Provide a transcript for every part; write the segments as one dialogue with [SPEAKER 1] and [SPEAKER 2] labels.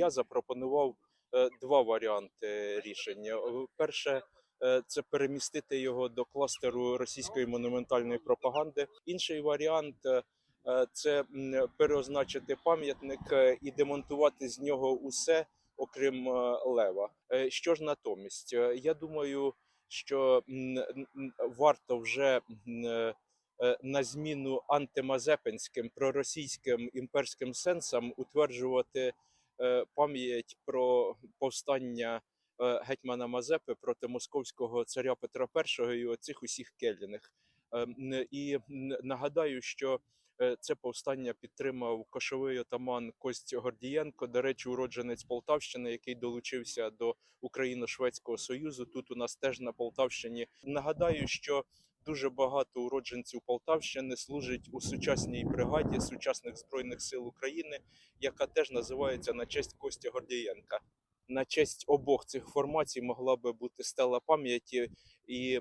[SPEAKER 1] Я запропонував е, два варіанти рішення. Е, Перше е, це перемістити його до кластеру російської монументальної пропаганди. Інший варіант це переозначити пам'ятник і демонтувати з нього усе, окрім лева. Що ж натомість? Я думаю, що варто вже на зміну антимазепинським проросійським імперським сенсам утверджувати пам'ять про повстання е, гетьмана Мазепи проти московського царя Петра І і оцих усіх келіних. Е, І нагадаю, що е, це повстання підтримав кошовий отаман Кость Гордієнко, до речі, уродженець Полтавщини, який долучився до Україно-Шведського союзу. Тут у нас теж на Полтавщині. Нагадаю, що дуже багато уродженців Полтавщини служить у сучасній бригаді сучасних збройних сил України, яка теж називається на честь Костя Гордієнка. На честь обох цих формацій могла би бути стела пам'яті, і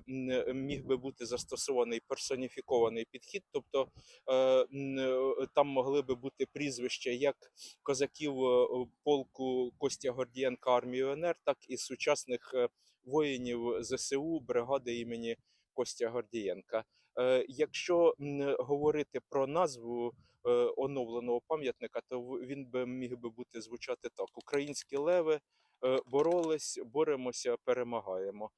[SPEAKER 1] міг би бути застосований персоніфікований підхід. Тобто е, там могли би бути прізвища як козаків е, полку Костя Гордієнка армії УНР, так і сучасних е, воїнів ЗСУ бригади імені Костя Гордієнка. Е, Якщо говорити про назву е, оновленого пам'ятника, то він би міг би бути звучати так: Українські леви е, боролись, боремося, перемагаємо.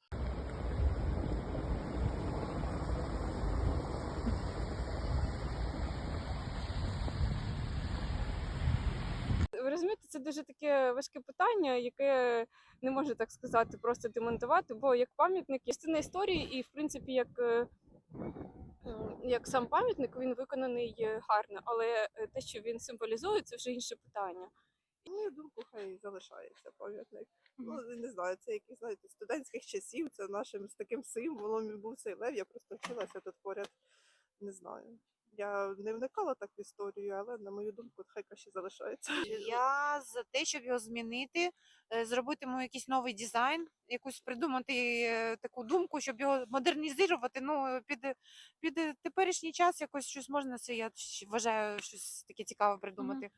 [SPEAKER 2] Розумієте, це дуже таке важке питання, яке не можна так сказати, просто демонтувати, бо як пам'ятник частина історії, і в принципі, як, е, як сам пам'ятник, він виконаний е, гарно, але е, те, що він символізує, це вже інше питання.
[SPEAKER 3] На мою думку, хай залишається пам'ятник. Ну, не знаю, це якийсь, знаєте, студентських часів, це нашим з таким символом і був цей лев. Я просто вчилася тут поряд. Не знаю. Я не вникала так в історію, але на мою думку, хай краще залишається.
[SPEAKER 4] Я за те, щоб його змінити, е, зробити йому якийсь новий дизайн, якусь придумати е, таку думку, щоб його модернізувати. Ну під, під теперішній час якось щось можна це. Я вважаю щось таке цікаве придумати.